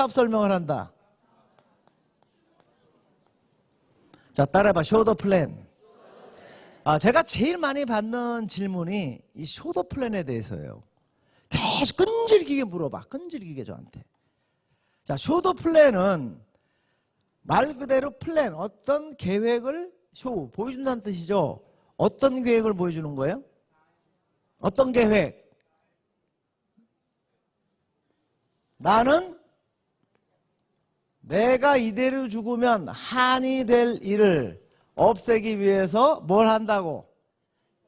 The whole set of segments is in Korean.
사업 설명을 한다. 자, 따라해봐. 쇼더 플랜. 아, 제가 제일 많이 받는 질문이 이 쇼더 플랜에 대해서예요. 계속 끈질기게 물어봐. 끈질기게 저한테. 자, 쇼더 플랜은 말 그대로 플랜, 어떤 계획을 쇼, 보여준다는 뜻이죠. 어떤 계획을 보여주는 거예요? 어떤 계획? 나는 내가 이대로 죽으면 한이 될 일을 없애기 위해서 뭘 한다고?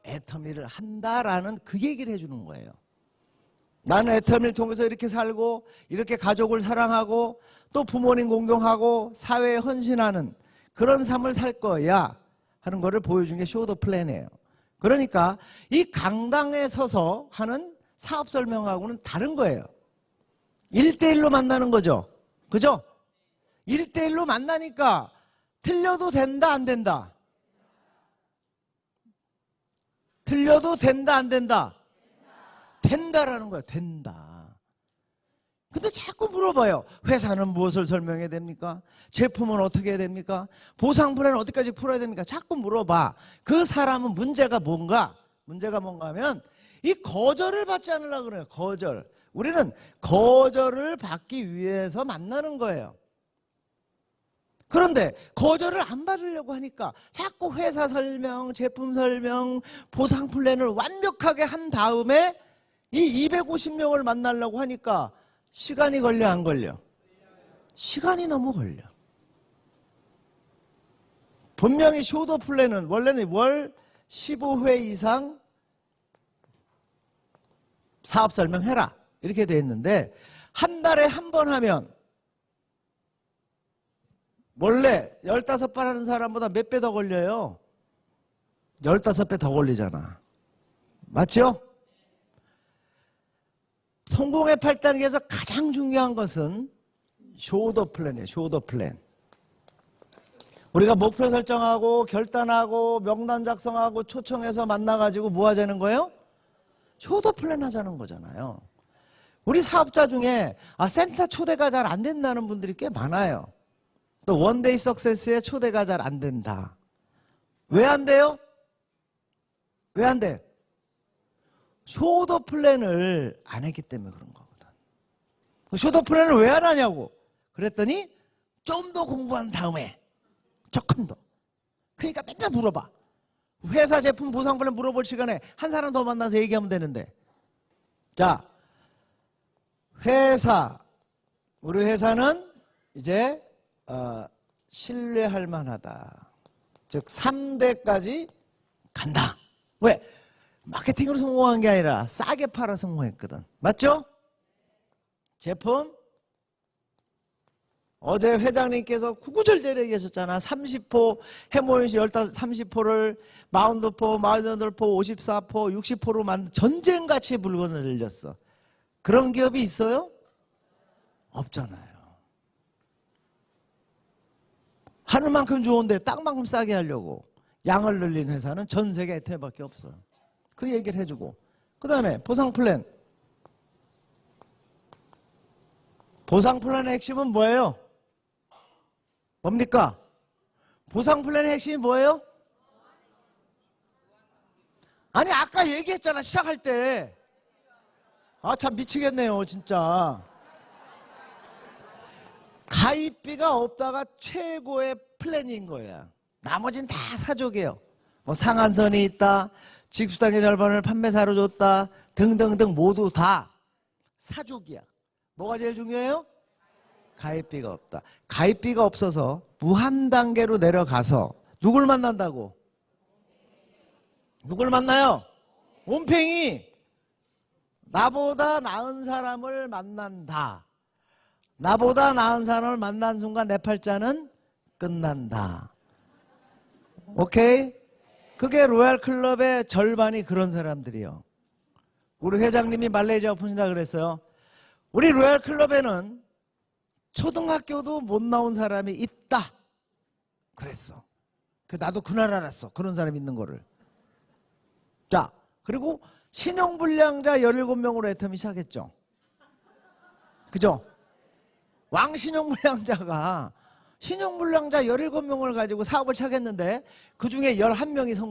애터미를 한다라는 그 얘기를 해주는 거예요. 나는 애터미를 통해서 이렇게 살고 이렇게 가족을 사랑하고 또 부모님 공경하고 사회에 헌신하는 그런 삶을 살 거야 하는 거를 보여준 게 쇼더 플랜이에요. 그러니까 이 강당에 서서 하는 사업 설명하고는 다른 거예요. 1대1로 만나는 거죠. 그죠? 1대1로 만나니까 틀려도 된다, 안 된다? 틀려도 된다, 안 된다? 된다라는 거야, 된다. 근데 자꾸 물어봐요. 회사는 무엇을 설명해야 됩니까? 제품은 어떻게 해야 됩니까? 보상 플랜은 어디까지 풀어야 됩니까? 자꾸 물어봐. 그 사람은 문제가 뭔가? 문제가 뭔가 하면 이 거절을 받지 않으려고 그래요. 거절. 우리는 거절을 받기 위해서 만나는 거예요. 그런데 거절을 안 받으려고 하니까 자꾸 회사 설명, 제품 설명, 보상 플랜을 완벽하게 한 다음에 이 250명을 만나려고 하니까 시간이 걸려 안 걸려? 시간이 너무 걸려. 분명히 쇼더 플랜은 원래는 월 15회 이상 사업 설명해라. 이렇게 돼 있는데 한 달에 한 번 하면 원래 15번 하는 사람보다 몇 배 더 걸려요? 15배 더 걸리잖아. 맞죠? 성공의 8단계에서 가장 중요한 것은 쇼더 플랜이에요. 쇼더 플랜. 우리가 목표 설정하고 결단하고 명단 작성하고 초청해서 만나가지고 뭐 하자는 거예요? 쇼더 플랜 하자는 거잖아요. 우리 사업자 중에 아 센터 초대가 잘 안 된다는 분들이 꽤 많아요. 또 원데이 석세스에 초대가 잘 안 된다. 왜 안 돼요? 왜 안 돼? 쇼더 플랜을 안 했기 때문에 그런 거거든. 그 쇼더 플랜을 왜 안 하냐고. 그랬더니 좀 더 공부한 다음에 조금 더. 그러니까 맨날 물어봐. 회사 제품 보상 플랜 물어볼 시간에 한 사람 더 만나서 얘기하면 되는데. 자, 회사. 우리 회사는 이제 어, 신뢰할 만하다. 즉 3대까지 간다. 왜? 마케팅으로 성공한 게 아니라 싸게 팔아 성공했거든. 맞죠? 제품 어제 회장님께서 구구절절히 얘기하셨잖아. 30포, 해모인시 15, 30포를 42포, 48포, 54포, 60포로 만든 전쟁같이 물건을 늘렸어. 그런 기업이 있어요? 없잖아요. 하늘만큼 좋은데 땅만큼 싸게 하려고 양을 늘린 회사는 전 세계 에테밖에 없어. 그 얘기를 해주고. 그 다음에 보상 플랜. 보상 플랜의 핵심은 뭐예요? 뭡니까? 보상 플랜의 핵심이 뭐예요? 아니 아까 얘기했잖아 시작할 때. 아 참 미치겠네요 진짜. 가입비가 없다가 최고의 플랜인 거야. 나머진 다 사족이에요. 뭐 상한선이 있다, 직수당의 절반을 판매사로 줬다, 등등등 모두 다 사족이야. 뭐가 제일 중요해요? 가입비가 없다. 가입비가 없어서 무한 단계로 내려가서 누굴 만난다고? 누굴 만나요? 온팽이. 나보다 나은 사람을 만난다. 나보다 나은 사람을 만난 순간 내 팔자는 끝난다. 오케이? 그게 로얄 클럽의 절반이 그런 사람들이요. 우리 회장님이 말레이시아 오픈이다 그랬어요. 우리 로얄 클럽에는 초등학교도 못 나온 사람이 있다. 그랬어. 그 나도 그날 알았어. 그런 사람이 있는 거를. 자, 그리고 신용불량자 17명으로 애텀이 시작했죠. 그죠? 왕신용불량자가 신용불량자 17명을 가지고 사업을 차겠는데 그 중에 11명이 성